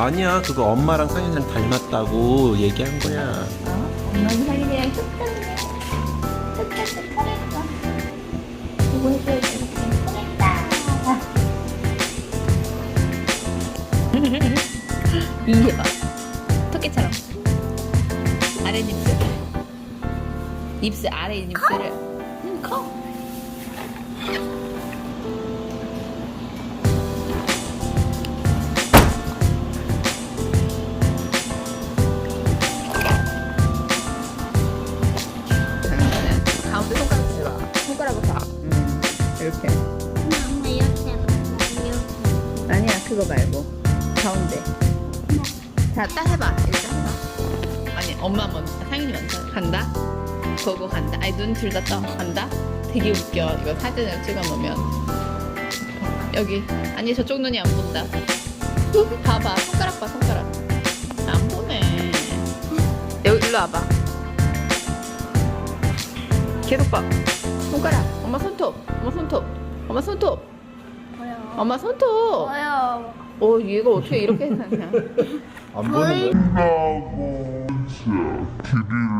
아니야 그거 엄마랑 상현이랑 닮았다고 얘기한 거야 어? 엄마는 상인이랑 똑같네. 똑같은 털했어. 이거 해줘야지. 털했다. 이게 봐. 토끼처럼. 아랫입술. 입술 아래 입술을. 응, 커. 이렇게. 엄마 이렇게 이렇게. 아니야 그거 말고. 가운데. 자딱 해봐. 일단 해봐. 아니 엄마 먼저 상윤이 먼저. 간다? 보고 간다. 아니 눈 둘 다 떠. 간다? 되게 웃겨. 이거 사진을 찍어 놓으면. 여기. 아니 저쪽 눈이 안 본다. 봐봐. 손가락 봐 손가락. 안 보네. 여기 일로 와봐. 계속 봐. 손가락. 엄마 손톱 엄마 손톱 엄마 손톱 보여. 엄마 손톱 보여. 어, 얘가 어떻게 이렇게 사냐? 안 보는 거야? 나고 이제 길이를